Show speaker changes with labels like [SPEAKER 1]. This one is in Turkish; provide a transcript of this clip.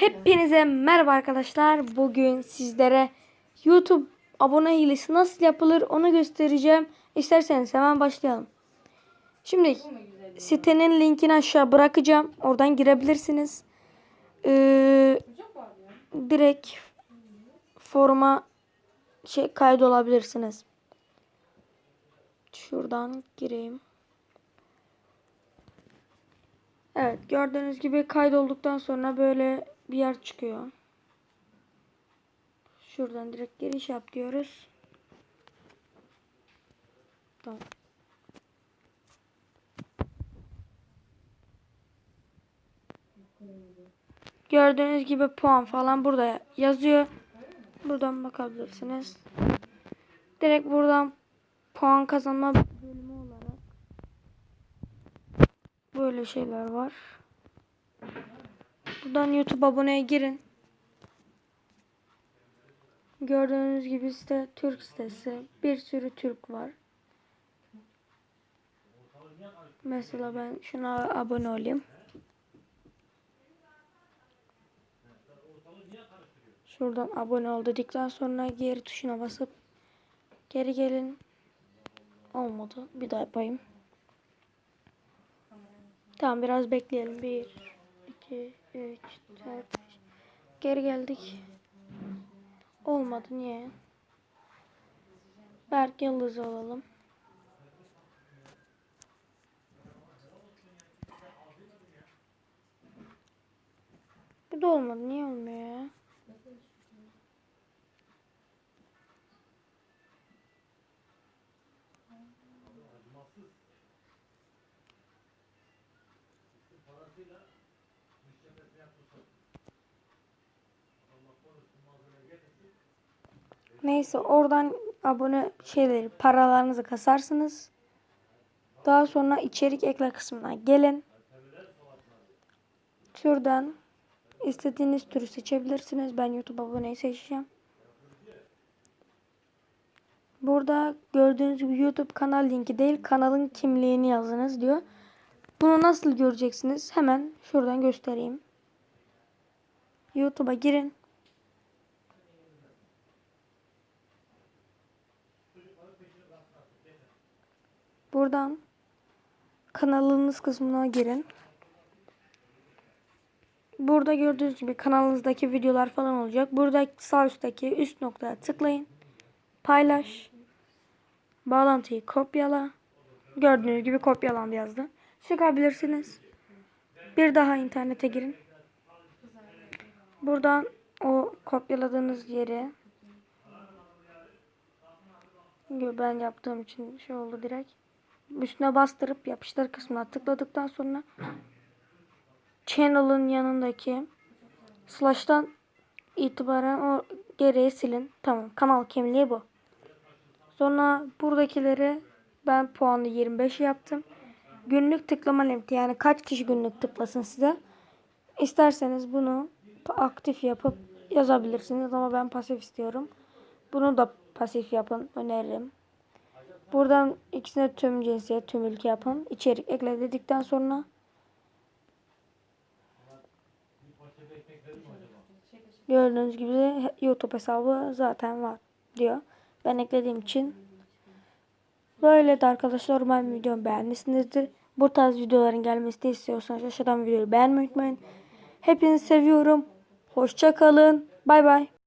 [SPEAKER 1] Hepinize merhaba arkadaşlar. Bugün sizlere YouTube abone hilesi nasıl yapılır onu göstereceğim. İsterseniz hemen başlayalım. Şimdi sitenin linkini aşağı bırakacağım. Oradan girebilirsiniz. Ee, direkt foruma şey kaydolabilirsiniz. Şuradan gireyim. Evet gördüğünüz gibi kaydolduktan sonra böyle bir yer çıkıyor. Şuradan direkt giriş yap diyoruz. Tamam. Gördüğünüz gibi puan falan burada yazıyor. Buradan bakabilirsiniz. Direkt buradan puan kazanma bölümü olarak böyle şeyler var. Buradan YouTube aboneye girin. Gördüğünüz gibi site Türk sitesi. Bir sürü Türk var. Mesela ben şuna abone olayım. Şuradan abone ol dedikten sonra geri tuşuna basıp geri gelin. Olmadı. Bir daha yapayım. Tamam biraz bekleyelim. 1 2 3 4 5 Geri geldik. Olmadı niye? Berk Yıldız alalım. Bu da olmadı. Niye olmuyor ya? Neyse oradan abone şeyleri paralarınızı kasarsınız. Daha sonra içerik ekle kısmına gelin. Şuradan istediğiniz türü seçebilirsiniz. Ben YouTube aboneyi seçeceğim. Burada gördüğünüz gibi YouTube kanal linki değil kanalın kimliğini yazınız diyor. Bunu nasıl göreceksiniz? Hemen şuradan göstereyim. YouTube'a girin. Buradan kanalınız kısmına girin. Burada gördüğünüz gibi kanalınızdaki videolar falan olacak. Burada sağ üstteki üst noktaya tıklayın. Paylaş. Bağlantıyı kopyala. Gördüğünüz gibi kopyalandı yazdı. Çıkabilirsiniz. Bir daha internete girin. Buradan o kopyaladığınız yere ben yaptığım için şey oldu direkt. Üstüne bastırıp yapıştır kısmına tıkladıktan sonra channel'ın yanındaki slash'tan itibaren o gereği silin. Tamam kanal kimliği bu. Sonra buradakileri ben puanı 25 yaptım. Günlük tıklama limiti yani kaç kişi günlük tıklasın size. İsterseniz bunu aktif yapıp yazabilirsiniz ama ben pasif istiyorum. Bunu da pasif yapın öneririm. Buradan ikisine tüm cinsiyet, tüm ülke yapın. İçerik ekle dedikten sonra gördüğünüz gibi YouTube hesabı zaten var diyor. Ben eklediğim için böyle de arkadaşlar umarım videomu beğenmişsinizdir. Bu tarz videoların gelmesini istiyorsanız aşağıdan videoyu beğenmeyi unutmayın. Hepinizi seviyorum. Hoşça kalın. Bay bay.